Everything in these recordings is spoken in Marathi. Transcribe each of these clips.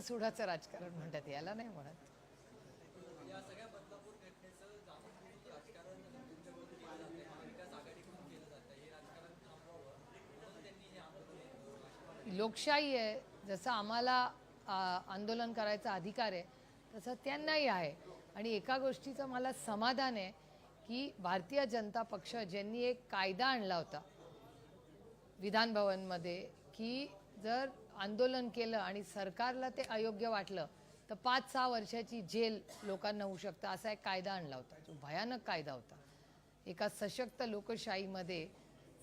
सडासुडाचं राजकारण म्हणतात याला नाही म्हणत. लोकशाही आहे जसं आम्हाला आंदोलन करायचा अधिकार आहे तसं त्यांनाही आहे. आणि एका गोष्टीचं मला समाधान आहे की भारतीय जनता पक्ष ज्यांनी एक कायदा आणला होता विधान भवनमध्ये की जर आंदोलन केलं आणि सरकारला ते अयोग्य वाटलं तर पाच सहा वर्षाची जेल लोकांना होऊ शकतं असा एक कायदा आणला होता जो भयानक कायदा होता. एका सशक्त लोकशाहीमध्ये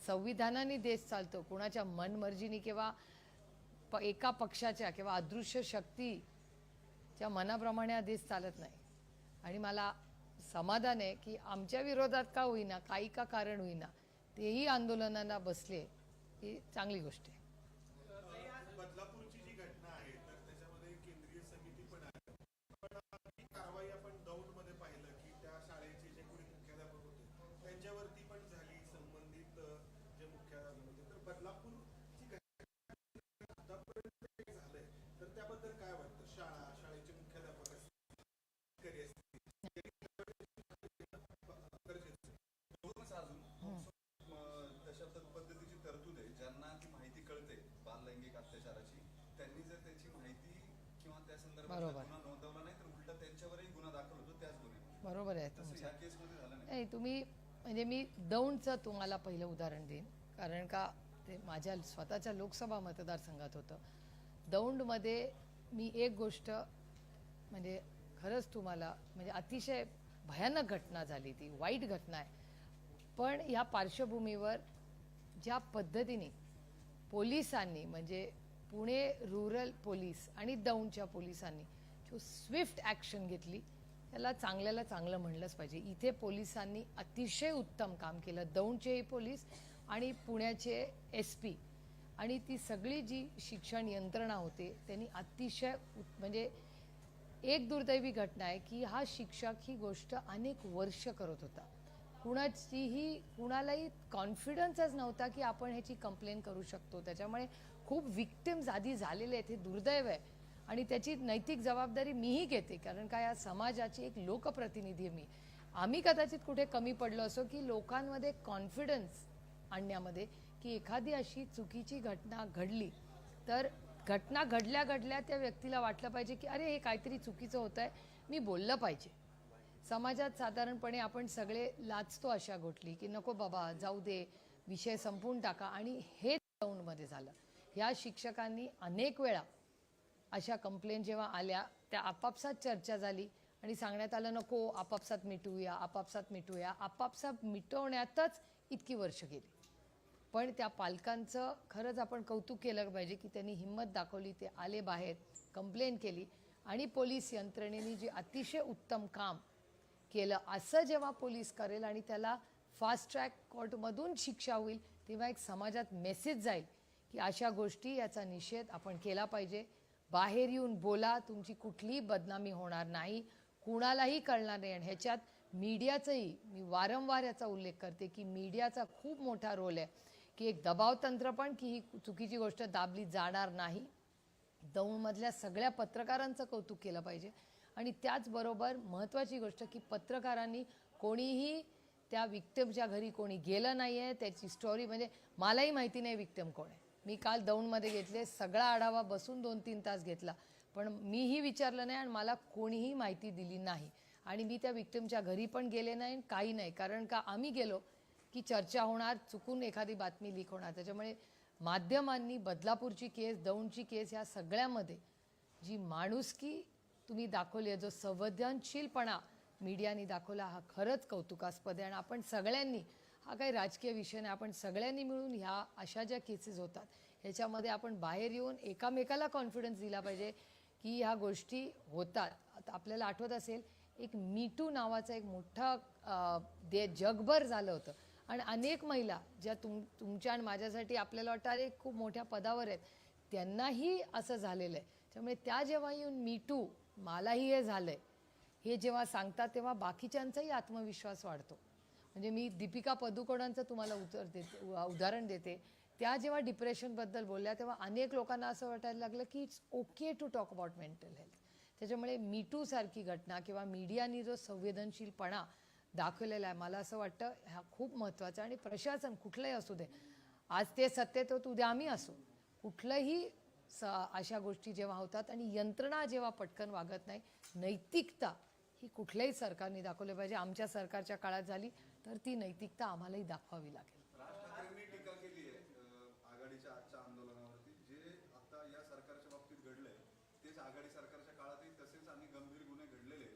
संविधानाने देश चालतो कुणाच्या मनमर्जीने किंवा प एका पक्षाच्या किंवा अदृश्य शक्तीच्या मनाप्रमाणे हा देश चालत नाही. आणि मला समाधान आहे की आमच्या विरोधात का होईना काही का कारण होईना तेही आंदोलनाला बसले ही चांगली गोष्ट आहे. बरोबर. आहे नाही तुम्ही म्हणजे मी दौंडचं तुम्हाला पहिलं उदाहरण देईन कारण का ते माझ्या स्वतःच्या लोकसभा मतदारसंघात होतं. दौंडमध्ये मी एक गोष्ट म्हणजे खरंच तुम्हाला म्हणजे अतिशय भयानक घटना झाली ती वाईट घटना आहे. पण या पार्श्वभूमीवर ज्या पद्धतीने पोलिसांनी म्हणजे पुणे रुरल पोलीस आणि दौंडच्या पोलिसांनी जो स्विफ्ट ॲक्शन घेतली त्याला चांगल्याला चांगलं म्हणलंच पाहिजे. इथे पोलिसांनी अतिशय उत्तम काम केलं. दौंडचेही पोलीस आणि पुण्याचे एस पी आणि ती सगळी जी शिक्षण यंत्रणा होते त्यांनी अतिशय म्हणजे एक दुर्दैवी घटना आहे की हा शिक्षक ही गोष्ट अनेक वर्ष करत होता. कुणाचीही कुणालाही कॉन्फिडन्सच नव्हता की आपण ह्याची कंप्लेन करू शकतो. त्याच्यामुळे खूप विक्टिम्स आधी झालेले आहेत हे दुर्दैव आहे. आणि त्याची नैतिक जबाबदारी मीही घेते कारण का या समाजाची एक लोकप्रतिनिधी मी. आम्ही कदाचित कुठे कमी पडलो असो की लोकांमध्ये कॉन्फिडन्स आणण्यामध्ये की एखादी अशी चुकीची घटना घडली तर घटना घडल्या घडल्या त्या व्यक्तीला वाटलं पाहिजे की अरे हे काहीतरी चुकीचं होत आहे मी बोललं पाहिजे. समाजात साधारणपणे आपण सगळे लाचतो अशा घोटली की नको बाबा जाऊ दे विषय संपवून टाका. आणि हे दौंडमध्ये झालं. ह्या शिक्षकांनी अनेक वेळा अशा कंप्लेंट जेव्हा आल्या त्या आपापसात चर्चा झाली आणि सांगण्यात आलं नको आपापसात मिटवूया आपापसात मिटवूया आपापसात मिटवण्यातच इतकी वर्ष गेली. पण त्या पालकांचं खरंच आपण कौतुक केलं पाहिजे की त्यांनी हिंमत दाखवली ते आले बाहेर कंप्लेन केली आणि पोलीस यंत्रणेने जे अतिशय उत्तम काम केलं असं जेव्हा पोलीस करेल आणि त्याला फास्ट ट्रॅक कोर्टमधून शिक्षा होईल तेव्हा एक समाजात मेसेज जाईल. की अशा गोष्टी याचा निषेध आपण केला पाहिजे. बाहेर येऊन बोला तुमची कुठलीही बदनामी होणार नाही कुणालाही कळणार नाही. आणि ह्याच्यात मीडियाचंही मी वारंवार याचा उल्लेख करते की मीडियाचा खूप मोठा रोल आहे. की एक दबाव तंत्र पण की ही चुकीची गोष्ट दाबली जाणार नाही. दौंडमधल्या सगळ्या पत्रकारांचं कौतुक केलं पाहिजे. आणि त्याचबरोबर महत्त्वाची गोष्ट की पत्रकारांनी कोणीही त्या विक्टिमच्या घरी कोणी गेलं नाही आहे त्याची स्टोरी म्हणजे मलाही माहिती नाही विक्टिम कोण आहे. मी काल दौंडमध्ये घेतले सगळा आढावा बसून दोन तीन तास घेतला. पण मीही विचारलं नाही आणि मला कोणीही माहिती दिली नाही. आणि मी त्या विक्टिमच्या घरी पण गेले नाही आणि काही नाही. कारण का आम्ही गेलो की चर्चा होणार चुकून एखादी बातमी लीक होणार. त्याच्यामुळे माध्यमांनी बदलापूरची केस दौंडची केस ह्या सगळ्यामध्ये जी माणुसकी तुम्ही दाखवली आहे जो संवेदनशीलपणा मीडियाने दाखवला हा खरंच कौतुकास्पद आहे. आणि आपण सगळ्यांनी हा काही राजकीय विषय नाही. आपण सगळ्यांनी मिळून ह्या अशा ज्या केसेस होतात ह्याच्यामध्ये आपण बाहेर येऊन एकामेकाला कॉन्फिडन्स दिला पाहिजे की ह्या गोष्टी होतात. आपल्याला आठवत असेल एक मीटू नावाचा एक मोठा दे जगभर झालं होतं. आणि अनेक महिला ज्या तुम तुमच्या आणि माझ्यासाठी आपल्याला वाटतं अरे खूप मोठ्या पदावर आहेत. त्यांनाही असं झालेलं आहे. त्यामुळे त्या जेव्हा येऊन मीटू मलाही हे झालं आहे हे जेव्हा सांगतात तेव्हा बाकीच्यांचाही आत्मविश्वास वाढतो. म्हणजे मी दीपिका पदुकोणांचं तुम्हाला उत्तर देते उ- उदाहरण देते. त्या जेव्हा डिप्रेशनबद्दल बोलल्या तेव्हा अनेक लोकांना असं वाटायला लागलं की it's okay to talk about mental health त्याच्यामुळे मीटूसारखी घटना किंवा मीडियानी जो संवेदनशीलपणा दाखवलेला आहे मला असं वाटतं हा खूप महत्त्वाचा आणि प्रशासन कुठलंही असू दे आज ते सत्तेत होत उद्या आम्ही असू. कुठलंही स अशा गोष्टी जेव्हा होतात आणि यंत्रणा जेव्हा पटकन वागत नाही नैतिकता ही कुठल्याही सरकारने दाखवली पाहिजे. आमच्या सरकारच्या काळात झाली तर ती नैतिकता आम्हालाही दाखवावी लागेल. टीका केली आहे आघाडीच्या आजच्या आंदोलनावरती. जे आता या सरकारच्या बाबतीत घडलंय तेच आघाडी सरकारच्या काळातही तसेच आणि गंभीर गुन्हे घडलेले.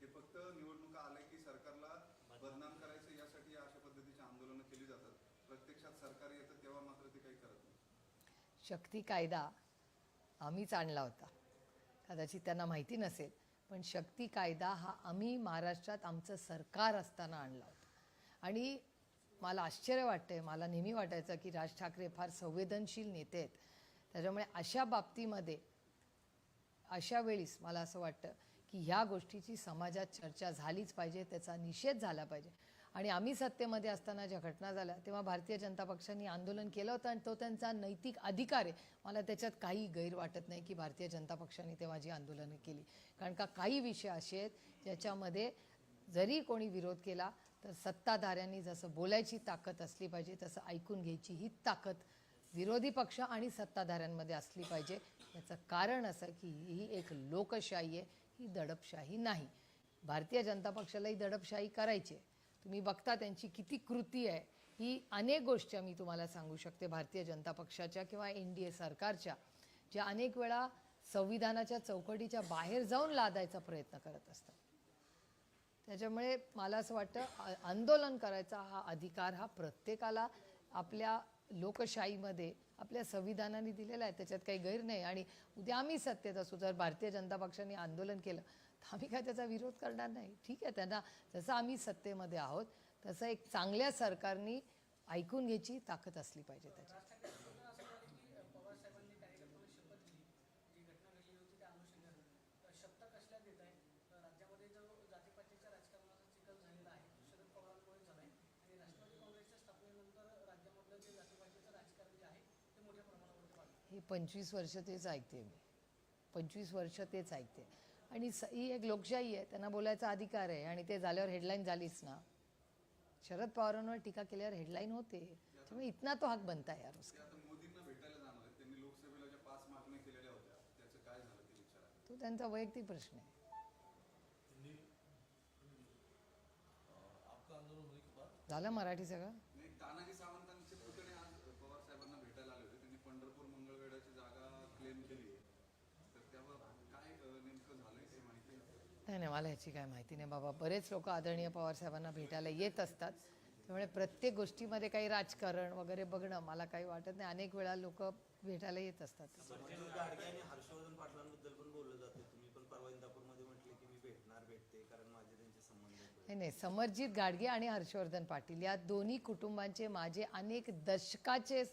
हे फक्त निवडणुका आले की सरकारला बदनाम करायचं यासाठी अशा पद्धतीची आंदोलनं केली जातात. प्रत्यक्षात सरकार येतं तेव्हा मात्र ते काही करत नाही. शक्ती कायदा आम्हीच आणला होता. कदाचित त्यांना माहिती नसेल पण शक्ती कायदा हा आम्ही महाराष्ट्रात आमचं सरकार असताना आणला होता. आणि मला आश्चर्य वाटतंय मला नेहमी वाटायचं की राज ठाकरे फार संवेदनशील नेते आहेत. त्याच्यामुळे अशा बाबतीमध्ये अशा वेळीस मला असं वाटतं की ह्या गोष्टीची समाजात चर्चा झालीच पाहिजे त्याचा निषेध झाला पाहिजे. आणि आम्ही सत्तेमध्ये असताना ज्या घटना झाल्या तेव्हा भारतीय जनता पक्षाने आंदोलन केलं होतं आणि तो त्यांचा नैतिक अधिकार आहे. मला त्याच्यात काही गैर वाटत नाही की भारतीय जनता पक्षाने तेव्हा जी आंदोलनं केली. कारण का काही विषय असे आहेत ज्याच्यामध्ये जरी कोणी विरोध केला तर सत्ताधाऱ्यांनी जसं बोलायची ताकद असली पाहिजे तसं ऐकून घ्यायची ही ताकद विरोधी पक्ष आणि सत्ताधाऱ्यांमध्ये असली पाहिजे. याचं कारण असं की ही एक लोकशाही आहे ही दडपशाही नाही. भारतीय जनता पक्षालाही दडपशाही करायची आहे. तुम्ही बघता त्यांची किती कृती आहे ही अनेक गोष्टी मी तुम्हाला सांगू शकते भारतीय जनता पक्षाच्या किंवा एन डी ए सरकारच्या ज्या अनेक वेळा संविधानाच्या चौकटीच्या बाहेर जाऊन लादायचा प्रयत्न करत असतात. त्याच्यामुळे मला असं वाटतं आंदोलन करायचा हा अधिकार हा प्रत्येकाला आपल्या लोकशाहीमध्ये आपल्या संविधानाने दिलेला आहे त्याच्यात काही गैर नाही. आणि उद्या आम्ही सत्तेत असू जर भारतीय जनता पक्षाने आंदोलन केलं आम्ही काय त्याचा विरोध करणार नाही. ठीक आहे त्यांना जसं आम्ही सत्तेमध्ये आहोत तसं एक चांगल्या सरकारनी ऐकून घ्यायची ताकद असली पाहिजे त्याची. हे पंचवीस वर्ष तेच ऐकते मी. पंचवीस वर्ष तेच ऐकते. आणि स ही एक लोकशाही आहे त्यांना बोलायचा अधिकार आहे आणि ते झाल्यावर हेडलाईन झालीच ना. शरद पवारांवर टीका केल्यावर हेडलाईन होते. त्यामुळे इतना तो हक बनता यार ते उसका. आता मोदींना भेटायला जाणार आहेत त्यांनी लोकसभेला ज्या पाच मागण्या केलेल्या होत्या त्याचं काय झालं ते विचारा. तो त्यांचा वैयक्तिक प्रश्न आहे. झालं मराठी सगळं नाही तानाजी सावंतांचे पुतणे आज पवार साहेबांना भेटायला आले होते त्यांनी पंढरपूर मंगळवेढ्याची जागा क्लेम केली आहे तर त्यावर काय अं, नेमकं झालंय ते माहिती आहे नाही नाही मला ह्याची काय माहिती नाही. बाबा बरेच लोक आदरणीय पवार साहेबांना भेटायला येत असतात. त्यामुळे प्रत्येक गोष्टीमध्ये काही राजकारण वगैरे बघणं मला काही वाटत नाही. अनेक वेळा लोक भेटायला येत असतात. समर्जित गाडगे आणि हर्षवर्धन पाटलांबद्दल पण बोललं जातं. तुम्ही पण परवा इंदापूरमध्ये म्हटले की मी भेटणार भेटते कारण माझे त्यांचे संबंध. नाही नाही समरजित गाडगे आणि हर्षवर्धन पाटील या दोन्ही कुटुंबांचे माझे अनेक दशकाचे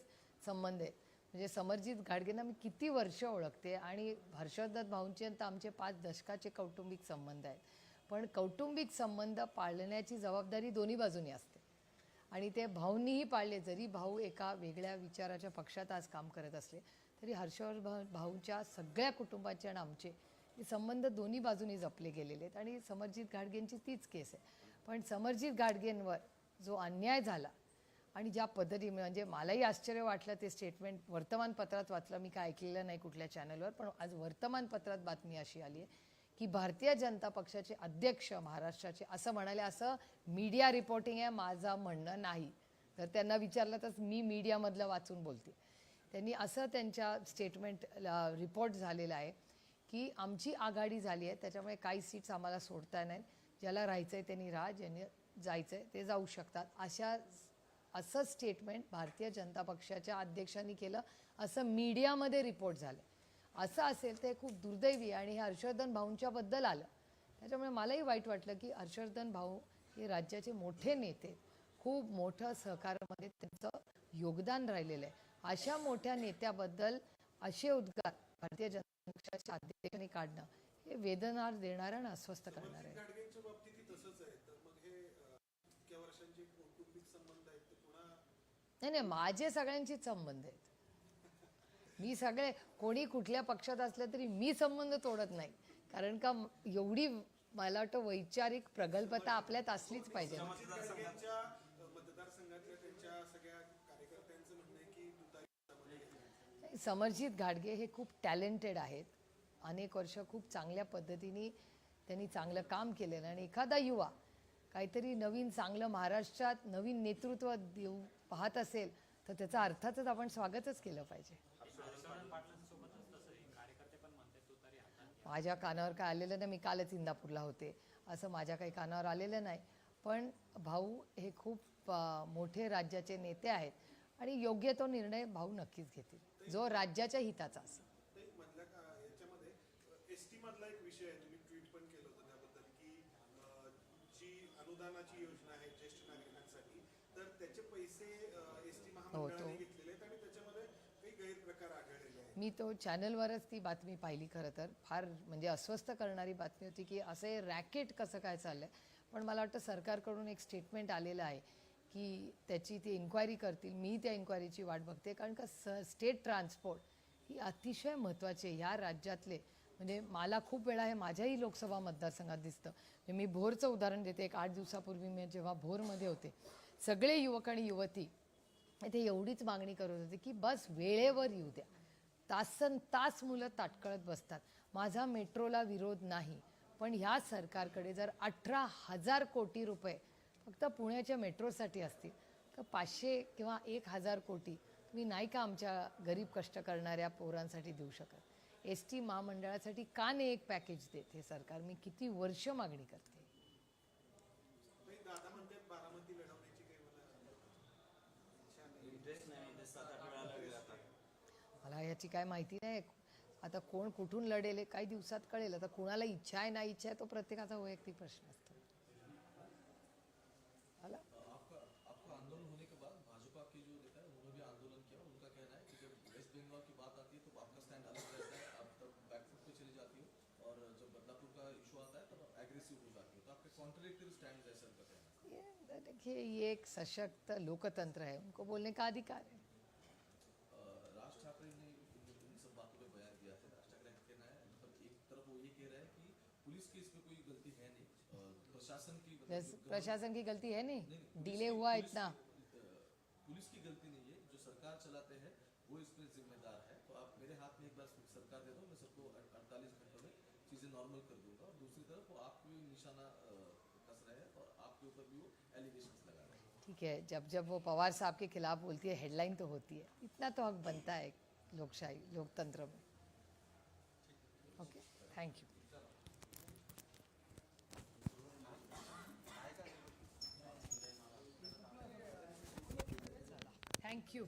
संबंध आहेत. म्हणजे समरजित गाडगेंना मी किती वर्ष ओळखते आणि हर्षवर्धन भाऊंचे तर आमचे पाच दशकाचे कौटुंबिक संबंध आहेत. पण कौटुंबिक संबंध पाळण्याची जबाबदारी दोन्ही बाजूनी असते. आणि ते भाऊंनीही पाळले जरी भाऊ एका वेगळ्या विचाराच्या पक्षात आज काम करत असले तरी हर्षवर्धन भाऊ भाऊंच्या सगळ्या कुटुंबाचे आणि आमचे हे संबंध दोन्ही बाजूनी जपले गेलेले आहेत. आणि समरजित गाडगेंची तीच केस आहे. पण समरजित गाडगेंवर जो अन्याय झाला आणि ज्या पद्धती म्हणजे मलाही आश्चर्य वाटलं ते स्टेटमेंट वर्तमानपत्रात वाचलं. मी काय ऐकलेलं नाही कुठल्या चॅनलवर पण आज वर्तमानपत्रात बातमी अशी आली आहे की भारतीय जनता पक्षाचे अध्यक्ष महाराष्ट्राचे असं म्हणाले असं मीडिया रिपोर्टिंग आहे माझं म्हणणं नाही. तर त्यांना विचारलं तर मी मीडियामधलं वाचून बोलते. त्यांनी असं त्यांच्या स्टेटमेंट रिपोर्ट झालेला आहे की आमची आघाडी झाली आहे त्याच्यामुळे काही सीट्स आम्हाला सोडता नाहीत ज्याला राहायचं आहे त्यांनी राहा ज्यांनी जायचं आहे ते जाऊ शकतात. अशा असं स्टेटमेंट भारतीय जनता पक्षाच्या अध्यक्षांनी केलं असं मीडियामध्ये रिपोर्ट झालं. असं असेल ते खूप दुर्दैवी आणि हे हर्षवर्धन भाऊंच्याबद्दल आलं. त्याच्यामुळे मलाही वाईट वाटलं की हर्षवर्धन भाऊ हे राज्याचे मोठे नेते खूप मोठं सहकारामध्ये त्यांचं योगदान राहिलेलं आहे. अशा मोठ्या नेत्याबद्दल असे उद्गार भारतीय जनता पक्षाच्या अध्यक्षांनी काढणं हे वेदना देणारं आणि अस्वस्थ करणार आहे गाडगेंच्या बाबतीतही तसंच आहे तर मग हे अं, इतक्या वर्षांचे कौटुंबिक संबंध आहेत ते पुन्हा नाही नाही माझे सगळ्यांशीच संबंध आहेत. मी सगळे कोणी कुठल्या पक्षात असलं तरी मी संबंध तोडत नाही. कारण का एवढी मला वाटतं वैचारिक प्रगल्भता आपल्यात असलीच पाहिजे. समर्जित घाडगे हे खूप टॅलेंटेड आहेत. अनेक वर्ष खूप चांगल्या पद्धतीने त्यांनी चांगलं काम केलेलं आणि एखादा युवा काहीतरी नवीन चांगलं महाराष्ट्रात नवीन नेतृत्व देऊ पाहत असेल तर त्याचा अर्थातच आपण स्वागतच केलं पाहिजे. माझ्या कानावर काय आलेलं नाही मी कालच इंदापूरला होते. असं माझ्या काही कानावर आलेलं नाही. पण भाऊ हे खूप मोठे राज्याचे नेते आहेत आणि योग्य तो निर्णय भाऊ नक्कीच घेतील. जो राज्याच्या हिताचा असेल. एक विषय आहे तुम्ही ट्विट पण केलं होतं त्याबद्दल की जी अनुदानाची योजना आहे तर त्याचे पैसे एस टी महामंडळाने घेतलेले आहेत आणि त्याच्यामध्ये काही गैरप्रकार आढळलेले आहेत. मी तो चॅनलवरच ती बातमी पाहिली खरं तर. फार म्हणजे अस्वस्थ करणारी बातमी होती की असे रॅकेट कसं काय चाललंय. पण मला वाटतं सरकारकडून एक स्टेटमेंट आलेलं आहे की त्याची ती इन्क्वायरी करतील. मी त्या इन्क्वायरीची वाट बघते. कारण का स स्टेट ट्रान्सपोर्ट ही अतिशय महत्त्वाची आहे. ह्या राज्यातले म्हणजे मला खूप वेळा हे माझ्याही लोकसभा मतदारसंघात दिसतं. म्हणजे मी भोरचं उदाहरण देते. एक आठ दिवसापूर्वी मी जेव्हा भोरमध्ये होते सगळे युवक आणि युवती ते एवढीच मागणी करत होते की बस वेळेवर येऊ द्या. तासन तास मुलं ताटकळत बसतात. माझा मेट्रोला विरोध नाही. पण ह्या सरकारकडे जर अठरा हजार कोटी रुपये फक्त पुण्याच्या मेट्रोसाठी असतील तर पाचशे किंवा एक हजार कोटी तुम्ही नाही का आमच्या गरीब कष्ट करणाऱ्या पोरांसाठी देऊ शकत? एस टी महामंडळासाठी का नाही एक पॅकेज देत हे सरकार? मी किती वर्ष मागणी करते नाही, दादा म्हणतात बारामती लढवण्याची काही मला इच्छा नाही इंटरेस्ट नाही म्हणजे सात आठ वेळा लागेल आता मला याची काय माहिती नाही. आता कोण कुठून लढेल हे काही दिवसात कळेल. आता कुणाला इच्छा आहे ना इच्छा आहे तो प्रत्येकाचा वैयक्तिक प्रश्न असतो. आला? आपका आपका आंदोलन होने के बाद भाजपा के जो नेता प्रशासन की मतलब प्रशासन की गलती है नहीं, डिले हुआ इतना। पुलिस की गलती नहीं है जो सरकार चलाते हैं वो इसमें जिम्मेदार है। तो आप मेरे हाथ में एक बार सरकार दे दो मैं सबको अड़तालीस घंटों में चीज़ें नॉर्मल कर दूँगा। और दूसरी तरफ़ वो आप पे निशाना कस रहे हैं और आपके ऊपर भी वो एलिगेशन लगा रहे हैं। ठीक है जब जब वो पवार साहब के खिलाफ बोलती है हेडलाइन तो होती है। इतना तो हक बनता है लोकशाही लोकतंत्र में। Okay thank you thank you